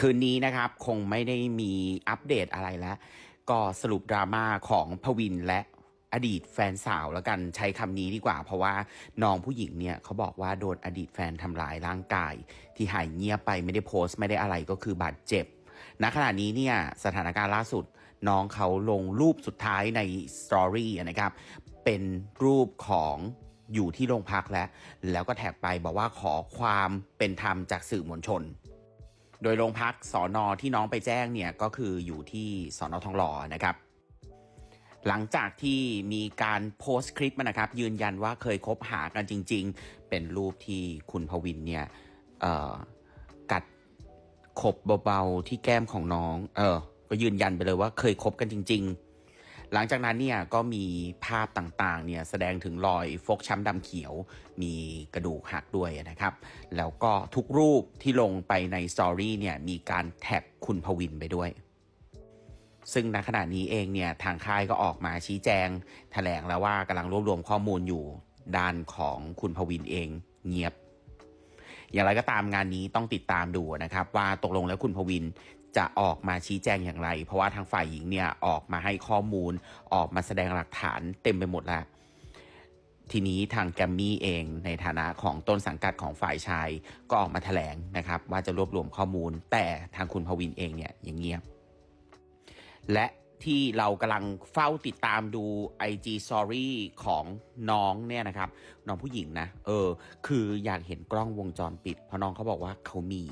คืนนี้นะครับคงไม่ได้มีอัปเดตอะไรแล้ว ก็สรุปดราม่าของพวินและอดีตแฟนสาวแล้วกันใช้คำนี้ดีกว่า เพราะว่าน้องผู้หญิงเนี่ยเขาบอกว่าโดนอดีตแฟนทำร้ายร่างกาย ที่หายเงียบไปไม่ได้โพสต์ไม่ได้อะไรก็คือบาดเจ็บณขณะนี้เนี่ยสถานการณ์ล่าสุดน้องเขาลงรูปสุดท้ายในสตอรี่นะครับเป็นรูปของอยู่ที่โรงพักแล้ว แล้วก็แท็กไปบอกว่าขอความเป็นธรรมจากสื่อมวลชน โดยโรงพักสอนอที่น้องไปแจ้งเนี่ยก็คืออยู่ที่สอนอทองหล่อนะครับ หลังจากที่มีการโพสต์คลิปมานะครับ ยืนยันว่าเคยคบหากันจริง ๆ เป็นรูปที่คุณพวินเนี่ยกัดขบเบาๆที่แก้มของน้อง เออ ก็ยืนยันไปเลยว่าเคยคบกันจริง ๆ หลังจากนั้นเนี่ยก็มีภาพต่างๆเนี่ยแสดงถึงรอยฟกช้ำดำเขียว มีกระดูกหักด้วยนะครับ แล้วก็ทุกรูปที่ลงไปในสตอรี่เนี่ยมีการแท็กคุณพวินไปด้วย ซึ่งณขณะนี้เองเนี่ยทางค่ายก็ออกมาชี้แจงแถลงแล้วว่ากำลังรวบรวมข้อมูลอยู่ด้านของคุณพวินเองเงียบ อย่างไรก็ตามงานนี้ต้องติดตามดูนะครับว่าตกลงแล้วคุณพวินจะออกมาชี้แจงอย่างไร เพราะว่าทางฝ่ายหญิงเนี่ยออกมาให้ข้อมูล ออกมาแสดงหลักฐานเต็มไปหมดแล้ว ทีนี้ทางแกมมี่เองในฐานะของต้นสังกัดของฝ่ายชาย ก็ออกมาแถลงนะครับ ว่าจะรวบรวมข้อมูล แต่ทางคุณพวินเองเนี่ยยังเงียบ และ ที่เรากำลังเฝ้าติดตามดู IG Story ของน้องเนี่ยนะครับ น้องผู้หญิงนะ เออ คืออยากเห็นกล้องวงจรปิด เพราะน้องเขาบอกว่าเขามี